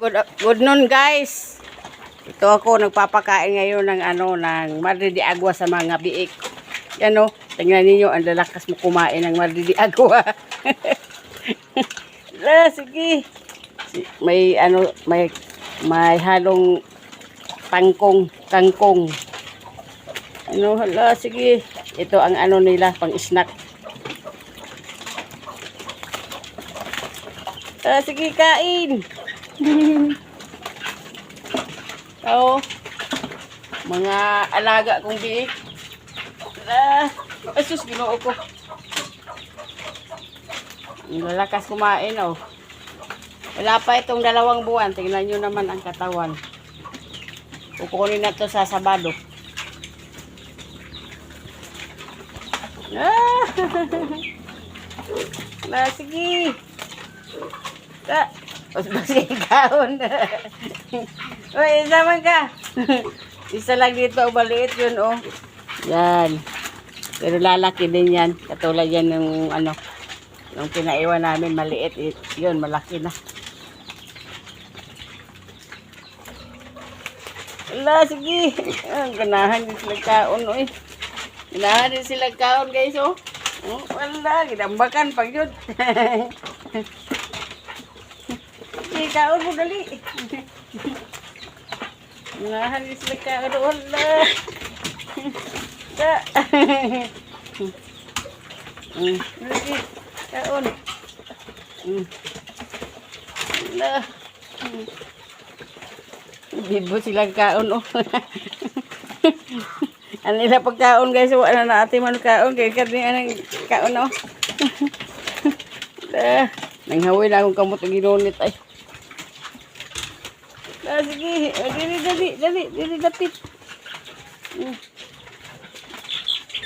Good, good noon guys. Ito ako nagpapakain ngayon ng ano ng Madre sa mga biik. Yan o, tingnan ninyo ang lalakas mo kumain ng Madre de. La, sige. Si- May ano, may may halong tangkong, tangkong. Ano, hala, sige. Ito ang ano nila, pang snack. Ah, sige, kain. Oo. Mga alaga kong biik. Ah, ay sus, ginoo ko. Ang lalakas kumain, oh. Wala pa itong dalawang buwan. Tingnan nyo naman ang katawan. Kukunin na to sa Sabado. Ah! Na, sige. Ka. Sige, kaon. Uy, isa man ka. isa lang dito, maliit yun, oh. Yan. Pero lalaki din yan. Katulad yan ng, ano, nung pinaiwan namin, maliit. Yun, malaki na. Wala, sige. Ah, ganahan din sila kaon, oy. Ganahan din sila kaon, guys, oh. Oh, wala, ginambakan pag yun. Kaon mo dali. Ganahan din sila kaon, wala. Mm, sige, kaon. Wala. Bibo silang kaon, oh. ano nila pagkaon, guys. Wala na ate man kaon. Kaya kani anong kaon, oh. Nanghawi na akong kamot ang ginunit, ay. Da, sige. Dili, dali, dali, dili, dapit. Mm.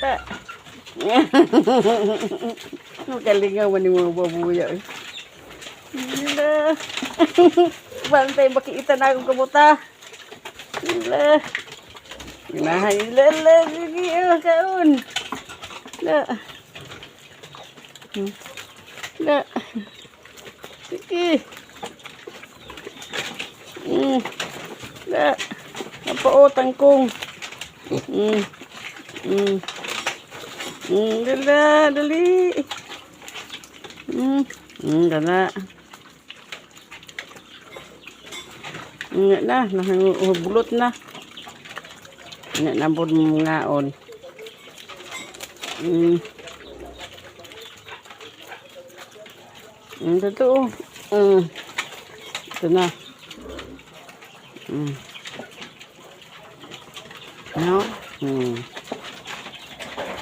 Da. Makalingaw man yung mga babuya, eh. Da. Bantay, makikita na akong kamuta. La. Ginahay. La, la, sige, oh, kaon. La. Hmm. La. Sige. Hmm. La. Napautang kong. Hmm. Hmm. Hmm, dala, dali. Hmm. Hmm, dala. Nga na, nahulot na. Nga nabod mo ngaon. Mm. Mm, totoo. Mm. Ito na. Mm. No? Mm.